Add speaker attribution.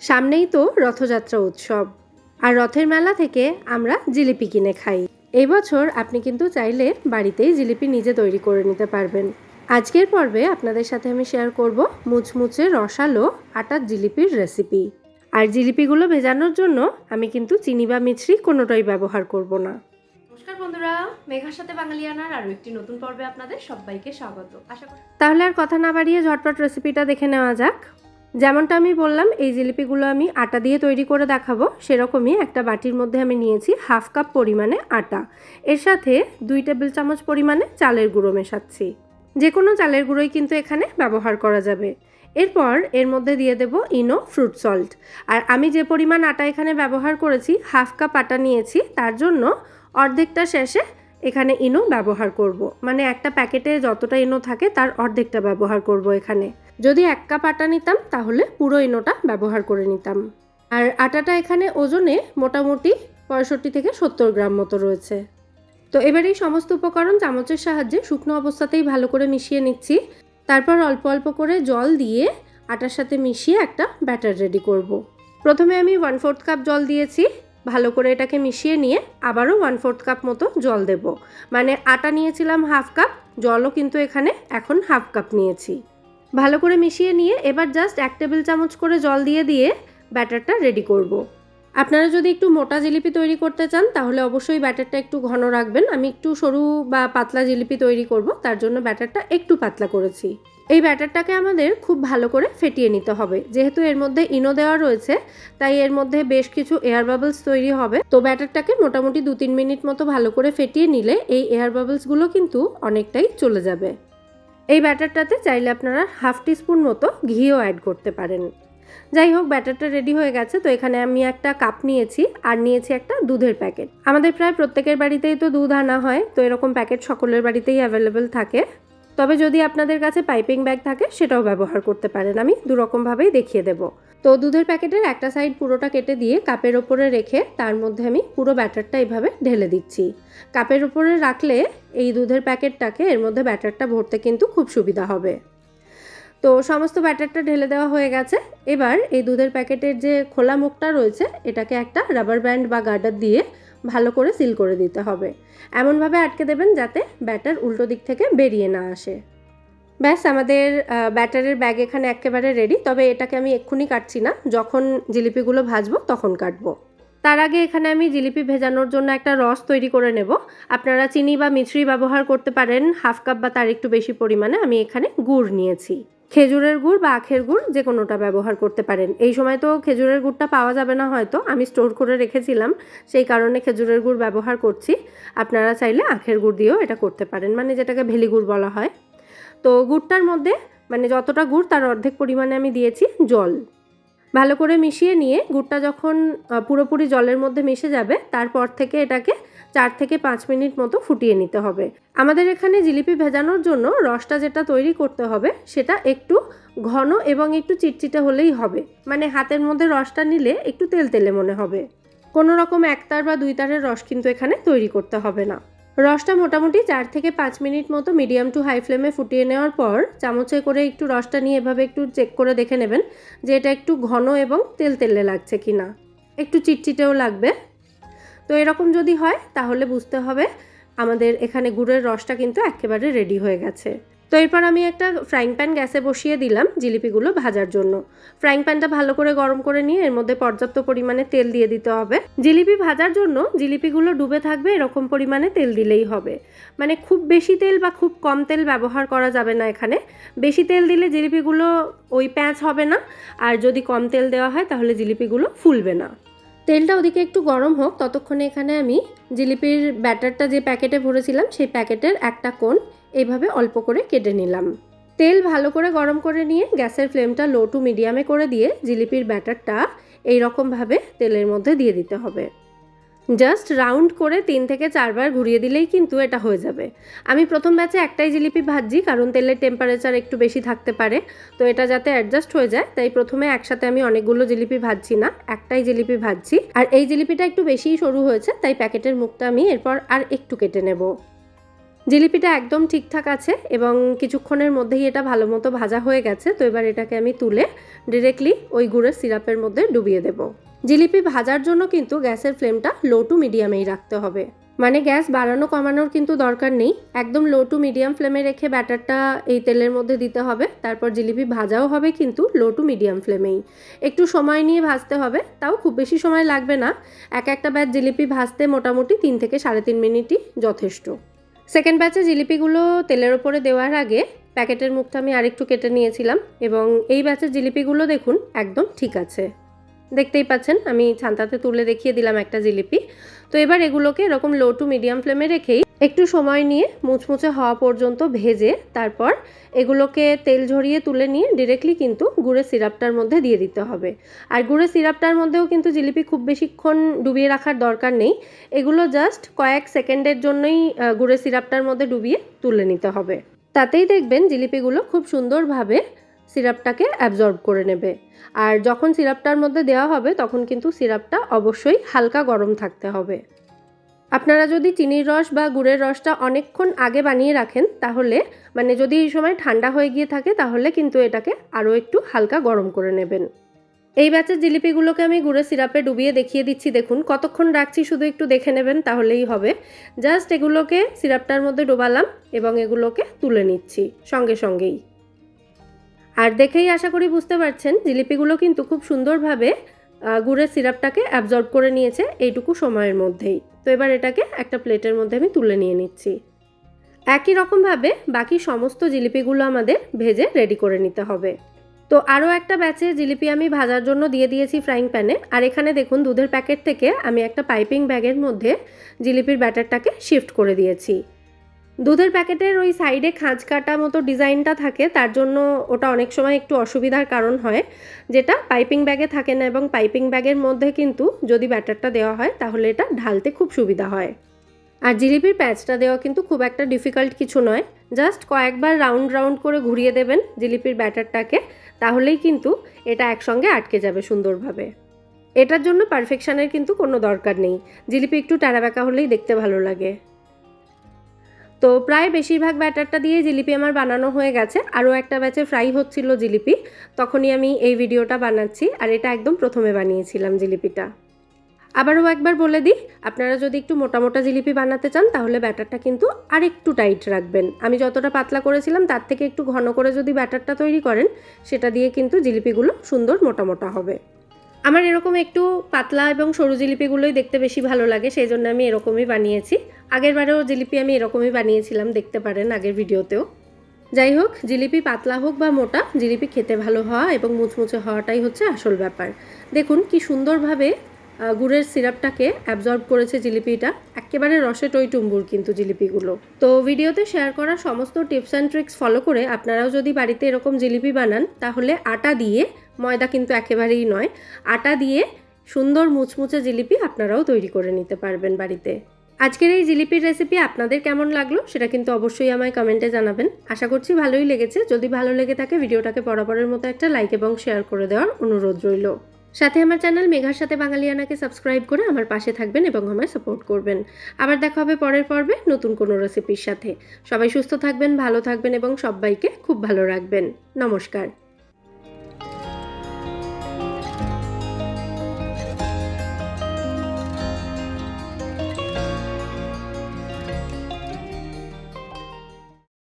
Speaker 1: সামনেই তো রথযাত্রা উৎসব। আর রথের মেলা থেকে আমরা জিলিপি কিনে খাই। এই বছর আপনি কিন্তু চাইলে বাড়িতেই জিলিপি নিজে তৈরি করে নিতে পারবেন। আজকের পর্বে আপনাদের সাথে আমি শেয়ার করব মুচমুচে রসালো আটার জিলিপির রেসিপি আর জিলিপিগুলো ভেজানোর জন্য আমি কিন্তু চিনি বা মিছরি কোনোটাই ব্যবহার করব না। নমস্কার বন্ধুরা মেঘার সাথে বাঙালিয়ানার আরও একটি নতুন পর্বে আপনাদের সবাইকে স্বাগত। আশা করি তাহলে আর কথা না বাড়িয়ে ঝটপট রেসিপিটা দেখে নেওয়া যাক। যেমনটা আমি বললাম, এই জিলিপিগুলো আমি আটা দিয়ে তৈরি করে দেখাবো। সেরকমই একটা বাটির মধ্যে আমি নিয়েছি হাফ কাপ পরিমাণে আটা। এর সাথে দুই টেবিল চামচ পরিমাণে চালের গুঁড়ো মেশাচ্ছি। যে কোনো চালের গুঁড়োই কিন্তু এখানে ব্যবহার করা যাবে। এরপর এর মধ্যে দিয়ে দেব ইনো ফ্রুট সল্ট। আর আমি যে পরিমাণ আটা এখানে ব্যবহার করেছি, হাফ কাপ আটা নিয়েছি, তার জন্য অর্ধেকটা শেষে এখানে ইনো ব্যবহার করব। মানে একটা প্যাকেটে যতটা ইনো থাকে, তার অর্ধেকটা ব্যবহার করব এখানে। যদি এক কাপ আটা নিতাম, তাহলে পুরো ইনোটা ব্যবহার করে নিতাম। আর আটাটা এখানে ওজনে মোটামুটি পঁয়ষট্টি থেকে সত্তর গ্রাম মতো রয়েছে। তো এবার এই সমস্ত উপকরণ চামচের সাহায্যে শুকনো অবস্থাতেই ভালো করে মিশিয়ে নিচ্ছি। তারপর অল্প অল্প করে জল দিয়ে আটার সাথে মিশিয়ে একটা ব্যাটার রেডি করব। প্রথমে আমি ওয়ান ফোর্থ কাপ জল দিয়েছি। ভালো করে এটাকে মিশিয়ে নিয়ে আবারও ওয়ান ফোর্থ কাপ মতো জল দেব। মানে আটা নিয়েছিলাম হাফ কাপ, জলও কিন্তু এখানে এখন হাফ কাপ নিয়েছি। ভালো করে মিশিয়ে নিয়ে এবার জাস্ট এক টেবিল চামচ করে জল দিয়ে দিয়ে ব্যাটারটা রেডি করব। আপনারা যদি একটু মোটা জিলিপি তৈরি করতে চান, তাহলে অবশ্যই ব্যাটারটা একটু ঘন রাখবেন। আমি একটু সরু বা পাতলা জিলিপি তৈরি করব, তার জন্য ব্যাটারটা একটু পাতলা করেছি। এই ব্যাটারটাকে আমাদের খুব ভালো করে ফেটিয়ে নিতে হবে। যেহেতু এর মধ্যে ইনো দেওয়া রয়েছে, তাই এর মধ্যে বেশ কিছু এয়ার বাবলস তৈরি হবে। তো ব্যাটারটাকে মোটামুটি দু তিন মিনিট মতো ভালো করে ফেটিয়ে নিলে এই এয়ার বাবলসগুলো কিন্তু অনেকটাই চলে যাবে। এই ব্যাটারটাতে চাইলে আপনারা হাফ টিস্পুন মতো ঘিও অ্যাড করতে পারেন। যাই হোক, ব্যাটারটা রেডি হয়ে গেছে, তো এখানে আমি একটা কাপ নিয়েছি আর নিয়েছি একটা দুধের প্যাকেট আমাদের প্রায় প্রত্যেকের বাড়িতেই তো দুধ আনা হয়, তো এরকম প্যাকেট সকলের বাড়িতেই অ্যাভেলেবেল থাকে। তবে যদি আপনাদের কাছে পাইপিং ব্যাগ থাকে, সেটাও ব্যবহার করতে পারেন। আমি দুরকমভাবেই দেখিয়ে দেব। তো দুধের প্যাকেটের একটা সাইড পুরোটা কেটে দিয়ে কাপের ওপরে রেখে তার মধ্যে আমি পুরো ব্যাটারটা এইভাবে ঢেলে দিচ্ছি। কাপের ওপরে রাখলে এই দুধের প্যাকেটটাকে এর মধ্যে ব্যাটারটা ভরতে কিন্তু খুব সুবিধা হবে। তো সমস্ত ব্যাটারটা ঢেলে দেওয়া হয়ে গেছে। এবার এই দুধের প্যাকেটের যে খোলা মুখটা রয়েছে, এটাকে একটা রাবার ব্যান্ড বা গার্ডার দিয়ে ভালো করে সিল করে দিতে হবে। এমনভাবে আটকে দেবেন যাতে ব্যাটার উল্টো দিক থেকে বেরিয়ে না আসে। ব্যাস, আমাদের ব্যাটারের ব্যাগ এখানে একেবারে রেডি তবে এটাকে আমি এক্ষুনি কাটছি না। যখন জিলিপিগুলো ভাজবো, তখন কাটবো। তার আগে এখানে আমি জিলিপি ভেজানোর জন্য একটা রস তৈরি করে নেব। আপনারা চিনি বা মিছরি ব্যবহার করতে পারেন। হাফ কাপ বা তার একটু বেশি পরিমাণে আমি এখানে গুড় নিয়েছি। খেজুরের গুড় বা আখের গুড় যে কোনোটা ব্যবহার করতে পারেন। এই সময় তো খেজুরের গুড়টা পাওয়া যাবে না হয়তো, আমি স্টোর করে রেখেছিলাম, সেই কারণে খেজুরের গুড় ব্যবহার করছি। আপনারা চাইলে আখের গুড় দিয়েও এটা করতে পারেন মানে যেটাকে ভেলি গুড় বলা হয়। তো গুড়টার মধ্যে মানে যতটা গুড় তার অর্ধেক পরিমাণে আমি দিয়েছি জল। ভালো করে মিশিয়ে নিয়ে গুড়টা যখন পুরোপুরি জলের মধ্যে মিশে যাবে, তারপর থেকে এটাকে চার থেকে পাঁচ মিনিট মতো ফুটিয়ে নিতে হবে। আমাদের এখানে জিলিপি ভেজানোর জন্য রসটা যেটা তৈরি করতে হবে, সেটা একটু ঘন এবং একটু চিটচিটে হলেই হবে। মানে হাতের মধ্যে রসটা নিলে একটু তেল তেলে মনে হবে। কোনো রকম একতার বা দুই তারের রস কিন্তু এখানে তৈরি করতে হবে না। রসটা মোটামুটি চার থেকে পাঁচ মিনিট মতো মিডিয়াম টু হাই ফ্লেমে ফুটিয়ে নেওয়ার পর চামচে করে একটু রসটা নিয়ে এভাবে একটু চেক করে দেখে নেবেন যে এটা একটু ঘন এবং তেল তেলে লাগছে কি না একটু চিটচিটেও লাগবে। তো এরকম যদি হয়, তাহলে বুঝতে হবে আমাদের এখানে গুড়ের রসটা কিন্তু একেবারে রেডি হয়ে গেছে। তো এরপর আমি একটা ফ্রাইং প্যান গ্যাসে বসিয়ে দিলাম জিলিপিগুলো ভাজার জন্য। ফ্রাইং প্যানটা ভালো করে গরম করে নিয়ে এর মধ্যে পর্যাপ্ত পরিমাণে তেল দিয়ে দিতে হবে। জিলিপি ভাজার জন্য জিলিপিগুলো ডুবে থাকবে, এরকম পরিমাণে তেল দিলেই হবে। মানে খুব বেশি তেল বা খুব কম তেল ব্যবহার করা যাবে না এখানে। বেশি তেল দিলে জিলিপিগুলো ওই প্যাঁচ হবে না, আর যদি কম তেল দেওয়া হয় তাহলে জিলিপিগুলো ফুলবে না। তেলটা ওদিকে একটু গরম হোক, ততক্ষণে এখানে আমি জিলিপির ব্যাটারটা যে প্যাকেটে ভরেছিলাম, সেই প্যাকেটের একটা কোণ এইভাবে অল্প করে কেটে নিলাম। তেল ভালো করে গরম করে নিয়ে গ্যাসের ফ্লেমটা লো টু মিডিয়ামে করে দিয়ে জিলিপির ব্যাটারটা এইরকমভাবে তেলের মধ্যে দিয়ে দিতে হবে। জাস্ট রাউন্ড করে তিন থেকে চারবার ঘুরিয়ে দিলেই কিন্তু এটা হয়ে যাবে। আমি প্রথম ব্যাচে একটাই জিলিপি ভাজছি, কারণ তেলের টেম্পারেচার একটু বেশি থাকতে পারে। তো এটা যাতে অ্যাডজাস্ট হয়ে যায়, তাই প্রথমে একসাথে আমি অনেকগুলো জিলিপি ভাজছি না, একটাই জিলিপি ভাজছি। আর এই জিলিপিটা একটু বেশিই সরু হয়েছে, তাই প্যাকেটের মুখটা আমি এরপর আর একটু কেটে নেব। জিলিপিটা একদম ঠিকঠাক আছে এবং কিছুক্ষণের মধ্যেই এটা ভালো মতো ভাজা হয়ে গেছে, তো এবার এটাকে আমি তুলে ডিরেক্টলি ওই গুড়ের সিরাপের মধ্যে ডুবিয়ে দেব। জিলিপি ভাজার জন্য কিন্তু গ্যাসের ফ্লেমটা লো টু মিডিয়ামেই রাখতে হবে। মানে গ্যাস বাড়ানো কমানোর কিন্তু দরকার নেই, একদম লো টু মিডিয়াম ফ্লেমে রেখে ব্যাটারটা এই তেলের মধ্যে দিতে হবে, তারপর জিলিপি ভাজাও হবে কিন্তু লো টু মিডিয়াম ফ্লেমেই একটু সময় নিয়ে ভাজতে হবে, তাও খুব বেশি সময় লাগবে না, এক একটা ব্যাচ জিলিপি ভাজতে মোটামুটি তিন থেকে সাড়ে তিন মিনিটই যথেষ্ট। সেকেন্ড ব্যাচে জিলিপিগুলো তেলের ওপরে দেওয়ার আগে প্যাকেটের মুখটা আমি আরেকটু কেটে নিয়েছিলাম এবং এই ব্যাচের জিলিপিগুলো দেখুন, একদম ঠিক আছে। দেখতেই পাচ্ছেন, আমি ছান্তাতে তুলে দেখিয়ে দিলাম একটা জিলিপি। তো এবার এগুলোকে এরকম লো টু মিডিয়াম ফ্লেমে রেখেই একটু সময় নিয়ে মুচমুচে হওয়া পর্যন্ত ভেজে তারপর এগুলোকে তেল ঝরিয়ে তুলে নিয়ে ডিরেক্টলি কিন্তু গুড়ের সিরাপটার মধ্যে দিয়ে দিতে হবে। আর গুড়ের সিরাপটার মধ্যেও কিন্তু জিলিপি খুব বেশিক্ষণ ডুবিয়ে রাখার দরকার নেই। এগুলো জাস্ট কয়েক সেকেন্ডের জন্যই গুড়ের সিরাপটার মধ্যে ডুবিয়ে তুলে নিতে হবে। তাতেই দেখবেন জিলিপিগুলো খুব সুন্দরভাবে সিরাপটাকে অ্যাবজর্ব করে নেবে। আর যখন সিরাপটার মধ্যে দেওয়া হবে, তখন কিন্তু সিরাপটা অবশ্যই হালকা গরম থাকতে হবে। আপনারা যদি চিনির রস বা গুড়ের রসটা অনেকক্ষণ আগে বানিয়ে রাখেন, তাহলে মানে যদি এই সময় ঠান্ডা হয়ে গিয়ে থাকে, তাহলে কিন্তু এটাকে আরও একটু হালকা গরম করে নেবেন। এই ব্যাচের জিলিপিগুলোকে আমি গুড়ের সিরাপে ডুবিয়ে দেখিয়ে দিচ্ছি। দেখুন, কতক্ষণ রাখছি শুধু একটু দেখে নেবেন, তাহলেই হবে। জাস্ট এগুলোকে সিরাপটার মধ্যে ডোবালাম এবং এগুলোকে তুলে নিচ্ছি সঙ্গে সঙ্গেই। আর দেখেই আশা করি বুঝতে পারছেন, জিলিপিগুলো কিন্তু খুব সুন্দরভাবে গুড়ের সিরাপটাকে অ্যাবজর্ব করে নিয়েছে এইটুকু সময়ের মধ্যেই। তো এবার এটাকে একটা প্লেটের মধ্যে আমি তুলে নিয়ে নিচ্ছি। একই রকমভাবে বাকি সমস্ত জিলিপিগুলো আমাদের ভেজে রেডি করে নিতে হবে। তো আরও একটা ব্যাচে জিলিপি আমি ভাজার জন্য দিয়ে দিয়েছি ফ্রাইং প্যানে আর এখানে দেখুন, দুধের প্যাকেট থেকে আমি একটা পাইপিং ব্যাগের মধ্যে জিলিপির ব্যাটারটাকে শিফট করে দিয়েছি। দুধের প্যাকেটের ওই সাইডে খাঁজ কাটা মতো ডিজাইনটা থাকে, তার জন্য ওটা অনেক সময় একটু অসুবিধার কারণ হয়। যেটা পাইপিং ব্যাগে থাকে না এবং পাইপিং ব্যাগের মধ্যে কিন্তু যদি ব্যাটারটা দেওয়া হয়, তাহলে এটা ঢালতে খুব সুবিধা হয়। আর জিলিপির প্যাচটা দেওয়া কিন্তু খুব একটা ডিফিকাল্ট কিছু নয়। জাস্ট কয়েকবার রাউন্ড রাউন্ড করে ঘুরিয়ে দেবেন জিলিপির ব্যাটারটাকে, তাহলেই কিন্তু এটা একসঙ্গে আটকে যাবে সুন্দরভাবে। এটার জন্য পারফেকশানের কিন্তু কোনো দরকার নেই। জিলিপি একটু টাড়াব্যাকা হলেই দেখতে ভালো লাগে। তো প্রায় বেশিরভাগ ব্যাটারটা দিয়ে জিলিপি আমার বানানো হয়ে গেছে। আরও একটা ব্যাচে ফ্রাই হচ্ছিল জিলিপি। তখনই আমি এই ভিডিওটা বানাচ্ছি আর এটা একদম প্রথমে বানিয়েছিলাম জিলিপিটা। আবারও একবার বলে দিই, আপনারা যদি একটু মোটা মোটা জিলিপি বানাতে চান, তাহলে ব্যাটারটা কিন্তু আর একটু টাইট রাখবেন। আমি যতটা পাতলা করেছিলাম, তার থেকে একটু ঘন করে যদি ব্যাটারটা তৈরি করেন, সেটা দিয়ে কিন্তু জিলিপিগুলো সুন্দর মোটা মোটা হবে। আমার এরকম একটু পাতলা এবং সরু জিলিপিগুলোই দেখতে বেশি ভালো লাগে সেই জন্য আমি এরকমই বানিয়েছি। আগের বারেও জিলিপি আমি এরকমই বানিয়েছিলাম, দেখতে পারেন আগের ভিডিওতেও। যাই হোক, জিলিপি পাতলা হোক বা মোটা, জিলিপি খেতে ভালো হওয়া এবং মুচমুচে হওয়াটাই হচ্ছে আসল ব্যাপার। দেখুন, কি সুন্দরভাবে গুড়ের সিরাপটাকে অ্যাবজর্ব করেছে জিলিপিটা। একেবারে রসে টইটুম্বুর কিন্তু জিলিপিগুলো। তো ভিডিওতে শেয়ার করা সমস্ত টিপস অ্যান্ড ট্রিক্স ফলো করে আপনারাও যদি বাড়িতে এরকম জিলিপি বানান, তাহলে আটা দিয়ে, ময়দা কিন্তু একেবারেই নয়, আটা দিয়ে সুন্দর মুচমুচে জিলিপি আপনারাও তৈরি করে নিতে পারবেন বাড়িতে। আজকের এই জিলিপির রেসিপি আপনাদের কেমন লাগল সেটা কিন্তু অবশ্যই আমায় কমেন্টে জানাবেন। আশা করছি ভালোই লেগেছে। যদি ভালো লেগে থাকে, ভিডিওটাকে বরাবরের মতো একটা লাইক এবং শেয়ার করে দেওয়ার অনুরোধ রইল। সাথে আমার চ্যানেল মেঘার সাথে বাঙালিয়ানাকে সাবস্ক্রাইব করে আমার পাশে থাকবেন এবং আমায় সাপোর্ট করবেন। আবার দেখা হবে পরের পর্বে নতুন কোনো রেসিপির সাথে। সবাই সুস্থ থাকবেন, ভালো থাকবেন এবং সবাইকে খুব ভালো রাখবেন। নমস্কার।